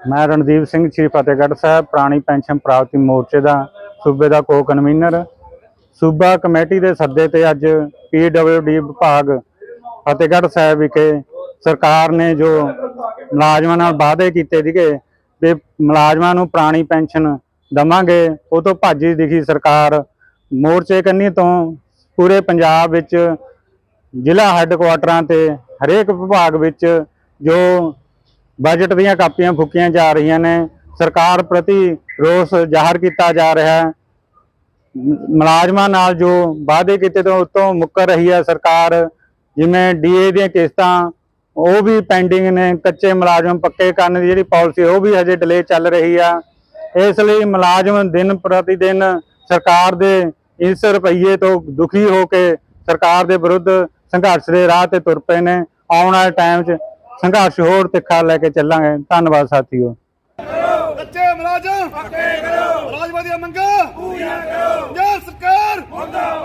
ਮੈਂ ਰਣਦੀਪ ਸਿੰਘ ਸ਼੍ਰੀ ਫਤਿਹਗੜ੍ਹ ਸਾਹਿਬ, ਪੁਰਾਣੀ ਪੈਨਸ਼ਨ ਪ੍ਰਾਪਤੀ ਮੋਰਚੇ ਦਾ ਸੂਬੇ ਦਾ ਕੋ ਕਨਵੀਨਰ ਸੂਬਾ ਕਮੇਟੀ ਦੇ ਸੱਦੇ ਤੇ ਅੱਜ ਪੀਡਬਲਯੂਡੀ ਵਿਭਾਗ ਫਤਿਹਗੜ੍ਹ ਸਾਹਿਬ ਵਿਖੇ ਸਰਕਾਰ ਨੇ ਜੋ ਮੁਲਾਜ਼ਮਾਂ ਨਾਲ ਵਾਅਦੇ ਕੀਤੇ ਸੀਗੇ ਵੀ ਮੁਲਾਜ਼ਮਾਂ ਨੂੰ ਪੁਰਾਣੀ ਪੈਨਸ਼ਨ ਦਵਾਂਗੇ, ਉਹ ਤੋਂ ਭੱਜੀ ਦਿਖੀ ਸਰਕਾਰ। ਮੋਰਚੇ ਕੰਨੀ ਤੋਂ ਪੂਰੇ ਪੰਜਾਬ ਵਿੱਚ ਜ਼ਿਲ੍ਹਾ ਹੈੱਡਕੁਆਟਰਾਂ ਤੇ ਹਰੇਕ ਵਿਭਾਗ ਵਿੱਚ ਜੋ ਬਜਟ ਦੀਆਂ ਕਾਪੀਆਂ ਫੁੱਕੀਆਂ ਜਾ ਰਹੀਆਂ ਨੇ। ਸਰਕਾਰ ਪ੍ਰਤੀ ਰੋਸ ਜ਼ਾਹਰ ਕੀਤਾ ਜਾ ਰਿਹਾ ਹੈ। ਮੁਲਾਜ਼ਮਾਂ ਨਾਲ ਜੋ ਵਾਅਦੇ ਕੀਤੇ ਤੋਂ ਉਤੋਂ ਮੁੱਕਰ ਰਹੀ ਹੈ ਸਰਕਾਰ, ਜਿਵੇਂ ਡੀਏ ਦੀਆਂ ਕਿਸ਼ਤਾਂ, ਉਹ ਵੀ ਪੈਂਡਿੰਗ ਨੇ। ਕੱਚੇ ਮੁਲਾਜ਼ਮ ਪੱਕੇ ਕਰਨ ਦੀ ਜਿਹੜੀ ਪਾਲਿਸੀ, ਉਹ ਵੀ ਹਜੇ ਡਿਲੇ ਚੱਲ ਰਹੀ ਆ। ਇਸ ਲਈ ਮੁਲਾਜ਼ਮ ਦਿਨ ਪ੍ਰਤੀ ਦਿਨ ਸਰਕਾਰ ਦੇ ਇਸ ਰੁਪਈਏ ਤੋਂ ਦੁਖੀ ਹੋ ਕੇ ਸਰਕਾਰ ਦੇ ਵਿਰੁੱਧ ਸੰਘਰਸ਼ ਦੇ ਰਾਹ ਤੇ ਤੁਰ ਪਏ ਨੇ। ਆਉਣ ਵਾਲੇ ਟਾਈਮ 'ਚ ਸੰਘਰਸ਼ ਹੋਰ ਤਿੱਖਾ ਲੈ ਕੇ ਚੱਲਾਂਗੇ। ਧੰਨਵਾਦ ਸਾਥੀਓ। ਕੱਚੇ ਮੁਲਾਜ਼ਮ ਪੱਕੇ ਕਰੋ ਮੁਲਾਜ਼ਮਾਂ ਮੰਗਾਂ ਪੂਰੀਆਂ ਕਰੋ ਪੰਜਾਬ ਸਰਕਾਰ ਮੁਰਦਾਬਾਦ